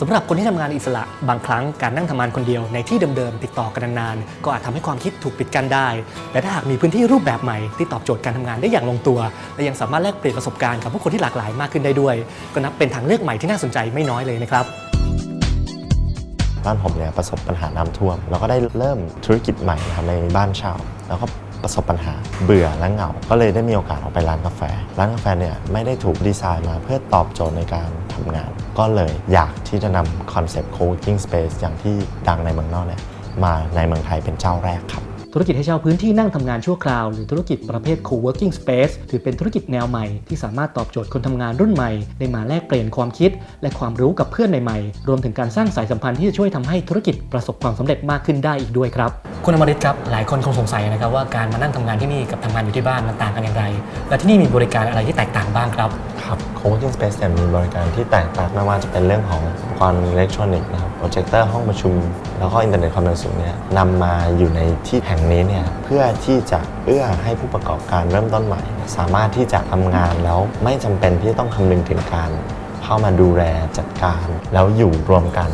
สำหรับคนที่ทำงานอิสระบางครั้งการนั่งทำงานคนเดียวในที่เดิมๆติดต่อกันนานๆก็อาจทำให้ความคิดถูกปิดกั้นได้ แต่ถ้าหากมีพื้นที่รูปแบบใหม่ที่ตอบโจทย์การทำงานได้อย่างลงตัว และยังสามารถแลกเปลี่ยนประสบการณ์กับผู้คนที่หลากหลายมากขึ้นได้ด้วย ก็นับเป็นทางเลือกใหม่ที่น่าสนใจไม่น้อยเลยนะครับบ้านผมเนี่ยประสบปัญหาน้ำท่วมแล้วก็ได้เริ่มธุรกิจใหม่นะครับในบ้านเช่าแล้วก็ประสบปัญหาเบื่อและเหงา ก็เลยได้มีโอกาสออกไปร้านกาแฟ ร้านกาแฟเนี่ยไม่ได้ถูกดีไซน์มาเพื่อตอบโจทย์ในการำงาน ก็เลยอยากที่จะนำคอนเซปต์ co-working space อย่างที่ดังในเมืองนอกเนี่ยมาในเมืองไทยเป็นเจ้าแรกครับธุรกิจให้เช่าพื้นที่นั่งทำงานชั่วคราว หรือธุรกิจประเภท co-working space ถือเป็นธุรกิจแนวใหม่ที่สามารถตอบโจทย์คนทำงานรุ่นใหม่ ได้มาแลกเปลี่ยนความคิด และความรู้กับเพื่อนใหม่ๆ รวมถึงการสร้างสายสัมพันธ์ที่จะช่วยทำให้ธุรกิจประสบความสำเร็จมากขึ้นได้อีกด้วยครับ คุณอมริตครับ หลายคนคงสงสัยนะครับว่าการมานั่งทำงานที่นี่กับทำงานอยู่ที่บ้านมันต่างกันอย่างไร และที่นี่มีบริการอะไรที่แตกต่างบ้างครับ ครับ co-working space เนี่ยมีบริการที่แตกต่างไม่ว่าจะเป็นเรื่องของอุปกรณ์อิเล็กทรอนิกส์นะครับโปรเจคเตอร์ห้องประชุม แล้วก็อินเทอร์เน็ตความเร็วสูงเนี่ยนำมาอยู่ในที่แห่งนี้เนี่ยเพื่อที่จะเอื้อให้ผู้ประกอบการเริ่มต้นใหม่ สามารถที่จะทำงานแล้วไม่จำเป็นที่ต้องคำนึงถึงการ เข้ามาดูแลจัดการ แล้วอยู่รวมกัน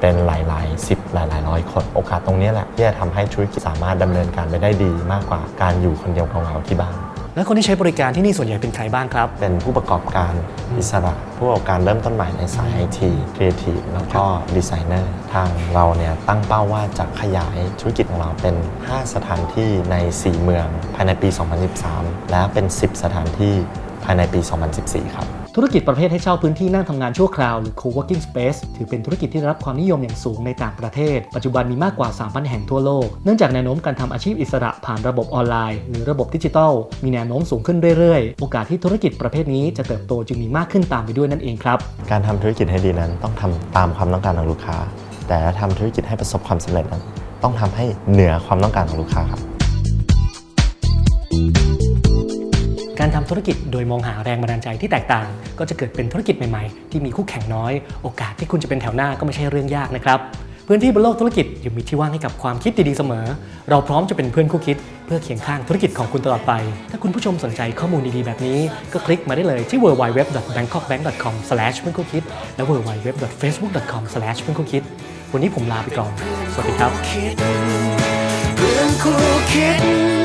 เป็นหลายๆสิบหลายๆร้อยคนโอกาสตรงนี้แหละที่จะทำให้ธุรกิจสามารถดำเนินการไปได้ดีมากกว่าการอยู่คนเดียวของเราที่บ้าน และคนที่ใช้บริการที่นี่ส่วนใหญ่เป็นใครบ้างครับ เป็นผู้ประกอบการอิสระ ผู้ประกอบการเริ่มต้นใหม่ในสายไอทีครีเอทีฟแล้วก็ดีไซเนอร์ทางเราเนี่ยตั้งเป้าว่าจะขยายธุรกิจของเราเป็น 5 สถานที่ใน 4 เมืองภายในปี 2013 และเป็น 10 สถานที่ภายในปี 2014 ครับ ธุรกิจประเภทให้เช่าพื้นที่นั่งทำงานชั่วคราวหรือ co-working space ถือเป็นธุรกิจที่ได้รับความนิยมอย่างสูงในต่างประเทศ ปัจจุบันมีมากกว่า 3,000 แห่งทั่วโลก เนื่องจากแนวโน้มการทำอาชีพอิสระผ่านระบบออนไลน์ หรือระบบดิจิทัล มีแนวโน้มสูงขึ้นเรื่อยๆ โอกาสที่ธุรกิจประเภทนี้จะเติบโตจึงมีมากขึ้นตามไปด้วยนั่นเองครับ การทำธุรกิจให้ดีนั้นต้องทำตามความต้องการของลูกค้า แต่ถ้าทำธุรกิจให้ประสบความสำเร็จนั้น ต้องทำให้เหนือความต้องการของลูกค้าครับ การทำธุรกิจโดยมองหาแรงบันดาลใจที่แตกต่าง ก็จะเกิดเป็นธุรกิจใหม่ๆ ที่มีคู่แข่งน้อย โอกาสที่คุณจะเป็นแถวหน้าก็ไม่ใช่เรื่องยากนะครับ พื้นที่บนโลกธุรกิจยังมีที่ว่างให้กับความคิดดีๆเสมอ เราพร้อมจะเป็นเพื่อนคู่คิด เพื่อเคียงข้างธุรกิจของคุณตลอดไป ถ้าคุณผู้ชมสนใจข้อมูลดีๆแบบนี้ ก็คลิกมาได้เลยที่ www.bangkokbank.com เพื่อนคู่คิดและ www.facebook.com เพื่อนคู่คิดวันนี้ผมลาไปก่อน สวัสดีครับคิด